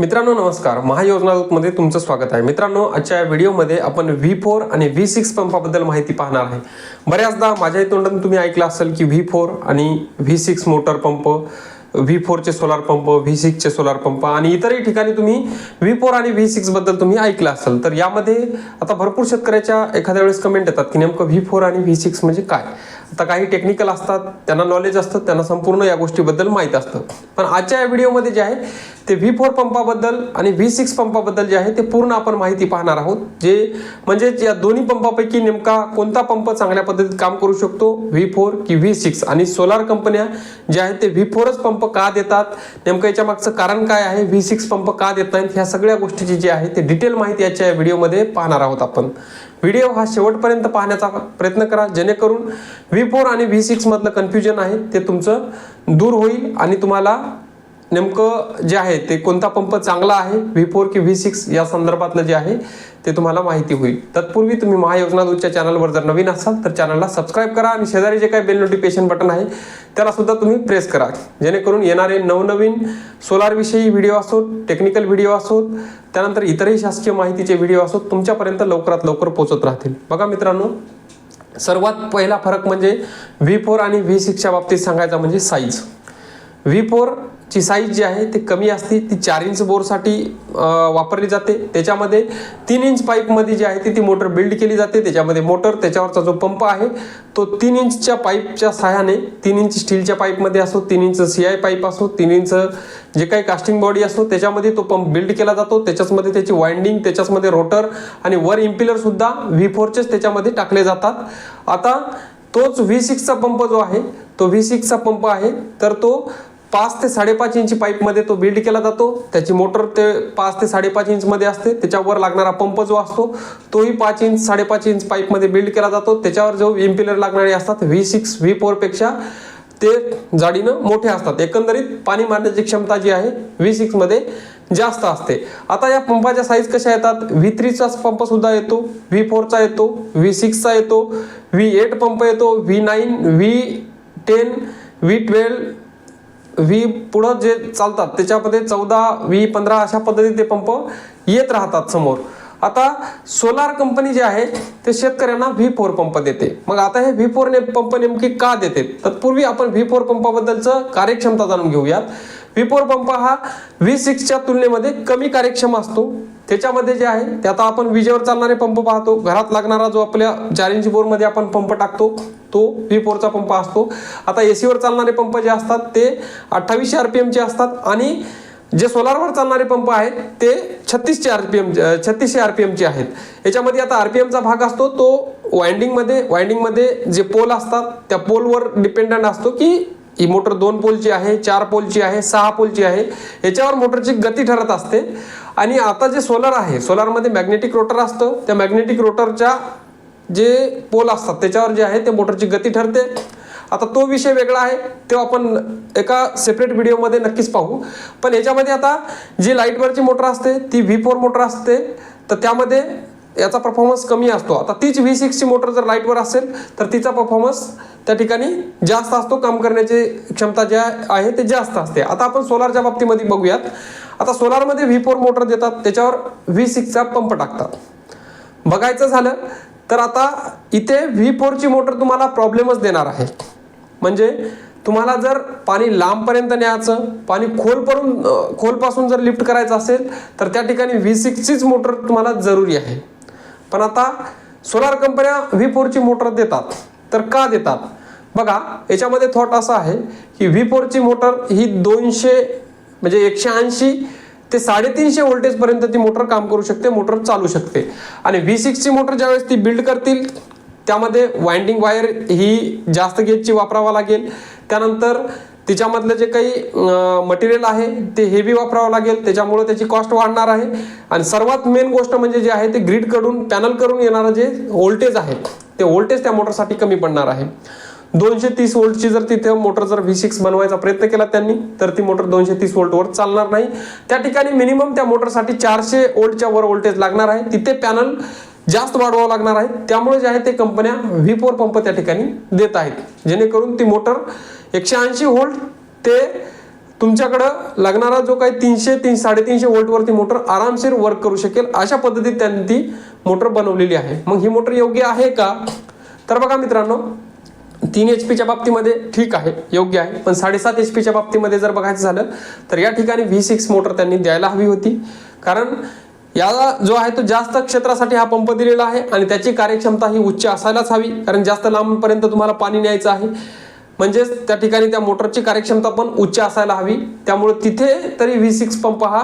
मित्रांनो नमस्कार. महायोजना मध्ये तुमचं स्वागत आहे. मित्रांनो आजच्या या व्हिडिओमध्ये आपण व्ही फोर आणि व्ही सिक्स पंपाबद्दल माहिती पाहणार आहे. बऱ्याचदा माझ्या तोंडातून तुम्ही ऐकलं असेल की व्ही फोर आणि V six motor pump V फोरचे solar pump V सिक्सचे सोलार पंप आणि इतरही ठिकाणी तुम्ही व्ही फोर आणि व्ही सिक्सबद्दल तुम्ही ऐकलं असेल तर यामध्ये आता भरपूर शेतकऱ्याच्या एखाद्या वेळेस कमेंट येतात की नेमकं व्ही फोर आणि व्ही सिक्स म्हणजे काय? आता काही टेक्निकल असतात त्यांना नॉलेज असतं त्यांना संपूर्ण या गोष्टीबद्दल माहीत असतं. पण आजच्या या व्हिडिओमध्ये जे आहे ते व्ही फोर पंपाबद्दल आणि व्ही सिक्स पंपाबद्दल जे आहे ते पूर्ण आपण माहिती पाहणार आहोत. जे म्हणजे या दोन्ही पंपापैकी नेमका कोणता पंप चांगल्या पद्धतीत काम करू शकतो? व्ही फोर की व्ही सिक्स आणि सोलार कंपन्या ज्या आहेत ते व्ही फोरच पंप का देतात? नेमकं याच्या मागचं कारण काय आहे? व्ही सिक्स पंप का देत नाहीत? ह्या सगळ्या गोष्टीची जी आहे ते डिटेल माहिती याच्या या व्हिडिओमध्ये पाहणार आहोत आपण. व्हिडिओ हा शेवटपर्यंत पाहण्याचा प्रयत्न करा. जेणेकरून व्ही फोर आणि व्ही सिक्स मधलं कन्फ्युजन आहे ते तुमचं दूर होईल आणि तुम्हाला नेमकं जे आहे ते कोणता पंप चांगला आहे? व्ही फोर की व्ही सिक्स या संदर्भातलं जे आहे ते तुम्हाला माहिती होईल. तत्पूर्वी तुम्ही महायोजना दूतच्या चॅनलवर जर नवीन असाल तर चॅनलला सबस्क्राईब करा आणि शेजारी जे काही बेल नोटिफिकेशन बटन आहे त्याला सुद्धा तुम्ही प्रेस करा. जेणेकरून येणारे नवनवीन सोलारविषयी व्हिडिओ असोत टेक्निकल व्हिडिओ असोत त्यानंतर इतरही शासकीय माहितीचे व्हिडिओ असोत तुमच्यापर्यंत लवकरात लवकर पोहोचत राहतील. बघा मित्रांनो सर्वात पहिला फरक म्हणजे व्ही फोर आणि व्ही सिक्सच्या बाबतीत सांगायचा म्हणजे साईज व्ही फोर ची साईज जी आहे ती कमी असते. ती चार इंच बोरसाठी वापरली जाते. त्याच्यामध्ये तीन इंच पाईपमध्ये जी आहे ती ती मोटर बिल्ड केली जाते. त्याच्यामध्ये मोटर त्याच्यावरचा जो पंप आहे तो तीन इंचच्या पाईपच्या सहाय्याने तीन इंच स्टीलच्या पाईपमध्ये असो तीन इंच सी आय पाईप असो तीन इंच जे काही कास्टिंग बॉडी असो त्याच्यामध्ये तो पंप बिल्ड केला जातो. त्याच्याचमध्ये त्याची वाइंडिंग त्याच्याचमध्ये रोटर आणि वर इम्पिलरसुद्धा व्ही फोरचेच त्याच्यामध्ये टाकले जातात. आता तोच व्ही सिक्सचा पंप जो आहे तो व्ही सिक्सचा पंप आहे. तर तो पाच ते साडेपाच इंची पाईपमध्ये तो बिल्ड केला जातो. त्याची मोटर ते पाच ते साडेपाच इंचमध्ये असते. त्याच्यावर लागणारा पंप जो असतो तोही पाच इंच साडेपाच इंच पाईपमध्ये बिल्ड केला जातो. त्याच्यावर जो इम्पिलर लागणारे असतात व्ही सिक्स व्ही फोरपेक्षा ते जाडीनं मोठे असतात. एकंदरीत पाणी मारण्याची क्षमता जी आहे व्ही सिक्समध्ये जास्त असते. आता या पंपाच्या साईज कशा येतात? व्ही थ्रीचा पंपसुद्धा येतो व्ही फोरचा येतो व्ही सिक्सचा येतो व्ही एट पंप येतो V nine V ten V twelve V पुढं जे चालतात त्याच्यामध्ये चौदा व्ही पंधरा अशा पद्धतीने ते पंप येत राहतात समोर. आता सोलार कंपनी जी आहे ते शेतकऱ्यांना व्ही फोर पंप देते. मग आता हे व्ही फोर ने पंप नेमकी का देते? तत्पूर्वी आपण व्ही फोर पंपाबद्दलचं कार्यक्षमता जाणून घेऊयात. व्ही फोर पंप हा व्ही सिक्सच्या तुलनेमध्ये कमी कार्यक्षम असतो. त्याच्यामध्ये जे आहे ते आता आपण विजेवर चालणारे पंप पाहतो. घरात लागणारा जो आपल्या चार इंच बोरमध्ये आपण पंप टाकतो तो व्ही फोरचा पंप असतो. आता ए सीवर चालणारे पंप जे असतात ते अठ्ठावीसशे आर पी एमचे असतात आणि जे सोलारवर चालणारे पंप आहेत ते छत्तीसशे आर पी एम छत्तीसशे आर पी एमचे आहेत. याच्यामध्ये आता आर पी एमचा भाग असतो तो वाइंडिंगमध्ये वाइंडिंगमध्ये जे पोल असतात त्या पोलवर डिपेंडंट असतो की ही मोटर दोन पोलची आहे चार पोलची आहे सहा पोलची आहे. याच्यावर मोटरची गती ठरत असते. आणि आता जे सोलर आहे सोलारमध्ये मॅग्नेटिक रोटर असतं. त्या मॅग्नेटिक रोटरच्या जे पोल असतात त्याच्यावर जे आहे ते मोटरची गती ठरते. आता तो विषय वेगळा आहे. तो आपण एका सेपरेट व्हिडिओमध्ये नक्कीच पाहू. पण याच्यामध्ये आता जी लाईटवरची मोटर असते ती व्ही फोर मोटर असते. तर त्यामध्ये याचा परफॉर्मन्स कमी असतो. आता तीच व्ही सिक्सची मोटर जर लाईटवर असेल तर तिचा परफॉर्मन्स त्या ठिकाणी जास्त असतो काम करण्याची क्षमता ज्या आहे ते जास्त असते. आता आपण सोलारच्या बाबतीमध्ये बघूयात. आता सोलारमध्ये व्ही फोर मोटर देतात त्याच्यावर व्ही सिक्सचा पंप टाकतात. बघायचं झालं तर आता इथे व्ही फोरची मोटर तुम्हाला प्रॉब्लेमच देणार आहे. म्हणजे तुम्हाला जर पाणी लांबपर्यंत न्यायचं पाणी खोलपरून खोलपासून जर लिफ्ट करायचं असेल तर त्या ठिकाणी व्ही सिक्सचीच मोटर तुम्हाला जरुरी आहे. पण आता सोलार कंपन्या व्ही फोरची मोटर देतात. तर का देतात? बघा याच्यामध्ये थॉट असा आहे की व्ही फोरची मोटर ही दोनशे म्हणजे एकशे ऐंशी ते साडेतीनशे व्होल्टेजपर्यंत ती मोटर काम करू शकते मोटर चालू शकते. आणि व्ही सिक्सची मोटर ज्यावेळेस ती बिल्ड करतील त्यामध्ये वाइंडिंग वायर ही जास्त गेजची वापरावा लागेल. त्यानंतर तिच्यामधलं जे काही मटेरियल आहे ते हेवी वापरावं लागेल. त्याच्यामुळे त्याची कॉस्ट वाढणार आहे. आणि सर्वात मेन गोष्ट म्हणजे जे आहे ते ग्रीडकडून पॅनलकडून येणारं जे व्होल्टेज आहे ते व्होल्टेज त्या मोटरसाठी कमी पडणार आहे. दोनशे तीस वोल्टची जर तिथे मोटर जर व्ही सिक्स बनवायचा प्रयत्न केला त्यांनी तर ती मोटर दोनशे तीस वोल्टवर चालणार नाही. त्या ठिकाणी मिनिमम त्या मोटरसाठी चारशे वोल्टच्या वर व्होल्टेज लागणार आहे. तिथे पॅनल जास्त वाढवावं लागणार आहे. त्यामुळे जे आहे ते कंपन्या व्ही फोर पंप त्या ठिकाणी देत आहेत. जेणेकरून ती मोटर एकशे ऐंशी व्होल्ट ते तुमच्याकडं लागणारा जो काही तीनशे तीन साडेतीनशे वोल्टवरती मोटर आरामशीर वर्क करू शकेल. अशा पद्धतीत त्यांनी ती मोटर बनवलेली आहे. मग ही मोटर योग्य आहे का? तर बघा मित्रांनो तीन एच पीच्या बाबतीमध्ये ठीक आहे योग्य आहे. पण साडेसात एच पीच्या बाबतीमध्ये जर बघायचं झालं तर या ठिकाणी व्ही सिक्स मोटर त्यांनी द्यायला हवी होती. कारण याला जो आहे तो जास्त क्षेत्रासाठी हा पंप दिलेला आहे आणि त्याची कार्यक्षमता ही उच्च असायलाच हवी. कारण जास्त लांबपर्यंत तुम्हाला पाणी न्यायचं आहे. म्हणजेच त्या ठिकाणी त्या मोटरची कार्यक्षमता पण उच्च असायला हवी. त्यामुळे तिथे तरी व्ही सिक्स पंप हा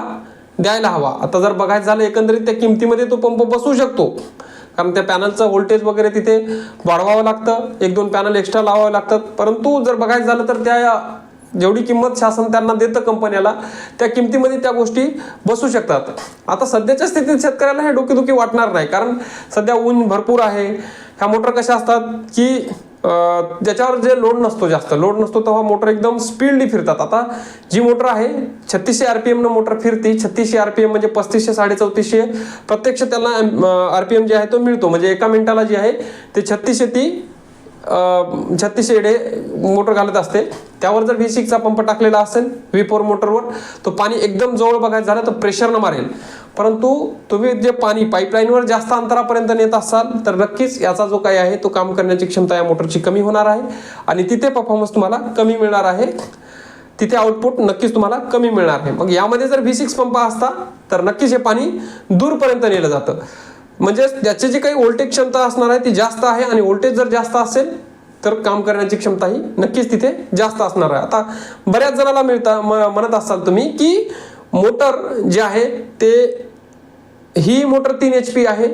द्यायला हवा. आता जर बघायचं झालं एकंदरीत त्या किमतीमध्ये तो पंप बसू शकतो. कारण त्या पॅनलचं व्होल्टेज वगैरे तिथे वाढवावं लागतं. एक दोन पॅनल एक्स्ट्रा लावावं लागतात. परंतु जर बघायचं झालं तर त्या जेवढी किंमत शासन त्यांना देतं कंपन्याला त्या किमतीमध्ये त्या गोष्टी बसू शकतात. आता सध्याच्या स्थितीत शेतकऱ्याला हे डोकेदुखी वाटणार नाही. कारण सध्या ऊन भरपूर आहे. ह्या मोटर कशा असतात की ज्याच्यावर जे लोड नसतो जास्त. लोड नसतो तेव्हा मोटर एकदम स्पीडली फिरतात. आता जी मोटर आहे छत्तीसशे आर पी एमनं मोटर फिरती. छत्तीसशे आर पी एम म्हणजे पस्तीसशे साडेचौतीसशे. प्रत्यक्ष त्याला आर पी एम जे आहे तो मिळतो. म्हणजे एका मिनिटाला जे आहे ते छत्तीसशे ती छत्तीसशे एडे मोटर घालत असते त्यावर जर व्ही सिक्सचा पंप टाकलेला असेल व्ही फोर मोटरवर तो पाणी एकदम जवळ बघायचं झालं तर प्रेशरनं मारेल. परंतु तुम्ही जे पाणी पाईपलाईनवर जास्त अंतरापर्यंत नेत असाल तर नक्कीच याचा जो काही आहे तो काम करण्याची क्षमता या मोटरची कमी होणार आहे. आणि तिथे परफॉर्मन्स तुम्हाला कमी मिळणार आहे. तिथे आउटपुट नक्कीच तुम्हाला कमी मिळणार आहे. मग यामध्ये जर व्ही सिक्स पंप असता तर नक्कीच हे पाणी दूरपर्यंत नेलं जातं. म्हणजे त्याची जी काही व्होल्टेज क्षमता असणार आहे ती जास्त आहे आणि व्होल्टेज जर जास्त असेल तर काम करण्याची क्षमता ही नक्कीच तिथे जास्त असणार आहे. आता बऱ्याच जणाला मिळता म- म्हणत असाल तुम्ही की मोटर जे आहे ते ही मोटर तीन एच पी आहे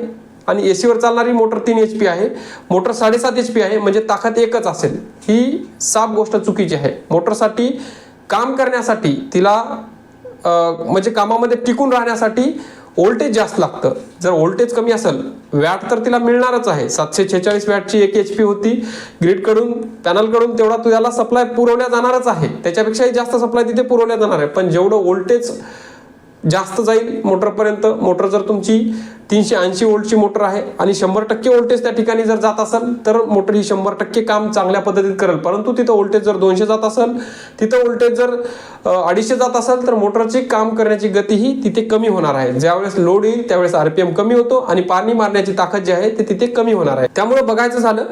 आणि ए सीवर चालणारी मोटर तीन एच पी आहे. मोटर साडेसात एच पी आहे म्हणजे ताकद एकच असेल. ही साफ गोष्ट चुकीची आहे. मोटरसाठी काम करण्यासाठी तिला म्हणजे कामामध्ये टिकून राहण्यासाठी वोल्टेज जास्त लागतं. जर वोल्टेज कमी असेल वॅट तर तिला मिळणारच आहे. सातशे छेचाळीस वॅटची एक एच पी होती. ग्रीडकडून पॅनलकडून तेवढा तुझ्याला सप्लाय पुरवल्या जाणारच आहे. त्याच्यापेक्षाही जास्त सप्लाय तिथे पुरवल्या जाणार आहे. पण जेवढं वोल्टेज जास्त जाईल मोटरपर्यंत. मोटर जर तुमची तीनशे ऐंशी वोल्टची मोटर आहे आणि शंभर टक्के वोल्टेज त्या ठिकाणी जर जात असेल तर मोटर ही शंभर टक्के काम चांगल्या पद्धतीत करेल. परंतु तिथं वोल्टेज जर दोनशे जात असेल तिथं वोल्टेज जर अडीचशे जात असेल तर मोटरची काम करण्याची गती ही तिथे कमी होणार आहे. ज्यावेळेस लोड येईल त्यावेळेस आरपीएम कमी होतो आणि पाणी मारण्याची ताकद जी आहे ते तिथे कमी होणार आहे. त्यामुळे बघायचं झालं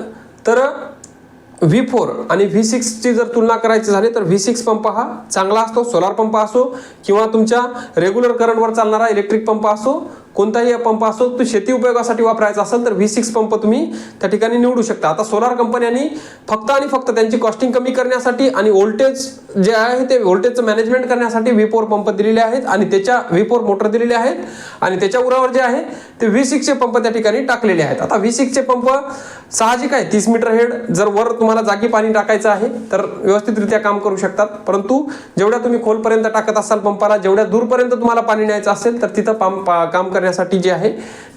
तर व्ही फोर आणि व्ही सिक्सची जर तुलना करायची झाली तर व्ही सिक्स पंप हा चांगला असतो सोलार पंप असो किंवा तुमच्या रेग्युलर करंटवर चालणारा इलेक्ट्रिक पंप असो कोणताही पंप असो तो शेती उपयोगासाठी वापरायचा असेल तर व्ही सिक्स पंप तुम्ही त्या ठिकाणी निवडू शकता. आता सोलार कंपन्यांनी फक्त आणि फक्त त्यांची कॉस्टिंग कमी करण्यासाठी आणि व्होल्टेज जे आहे ते व्होल्टेजचं मॅनेजमेंट करण्यासाठी व्ही फोर पंप दिलेले आहेत आणि त्याच्या व्ही फोर मोटर दिलेले आहेत आणि त्याच्या उरावर जे आहे ते व्ही सिक्सचे पंप त्या ठिकाणी टाकलेले आहेत. आता व्ही सिक्सचे पंप साहजिक आहे तीस मीटर हेड जर वर तुम्हाला जागी पाणी टाकायचं आहे तर व्यवस्थितरित्या काम करू शकतात. परंतु जेवढ्या तुम्ही खोलपर्यंत टाकत असाल पंपाला जेवढ्या दूरपर्यंत तुम्हाला पाणी न्यायचं असेल तर तिथं पंप काम करण्यासाठी जे आहे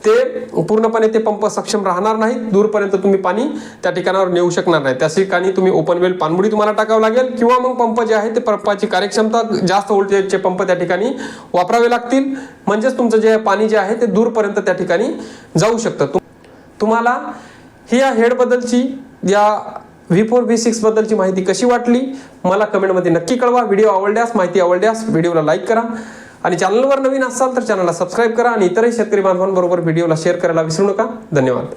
ते पूर्णपणे ते पंप सक्षम राहणार नाही दूरपर्यंत तुम्ही पाणी त्या ठिकाणावर नेऊ शकणार नाही त्या ठिकाणी तुम्ही ओपन वेल पाणबुडी तुम्हाला टाकावं लागेल किंवा मग पंप जे आहे ते पंपाची कार्यक्षमता जास्त व्होल्टेजचे पंप त्या ठिकाणी वापरावे लागतील. म्हणजेच तुमचं जे पाणी जे आहे ते दूरपर्यंत त्या ठिकाणी जाऊ शकतं. तुम्हाला ही या हेडबद्दलची या व्ही फोर व्ही सिक्स बद्दलची माहिती कशी वाटली? मला कमेंटमध्ये नक्की कळवा. व्हिडिओ आवडल्यास माहिती आवडल्यास व्हिडिओला लाईक करा. आणि चॅनलवर नवीन असाल तर चॅनलला सबस्क्राईब करा आणि इतरही शेतकरी बांधवांबरोबर व्हिडिओला शेअर करायला विसरू नका. धन्यवाद.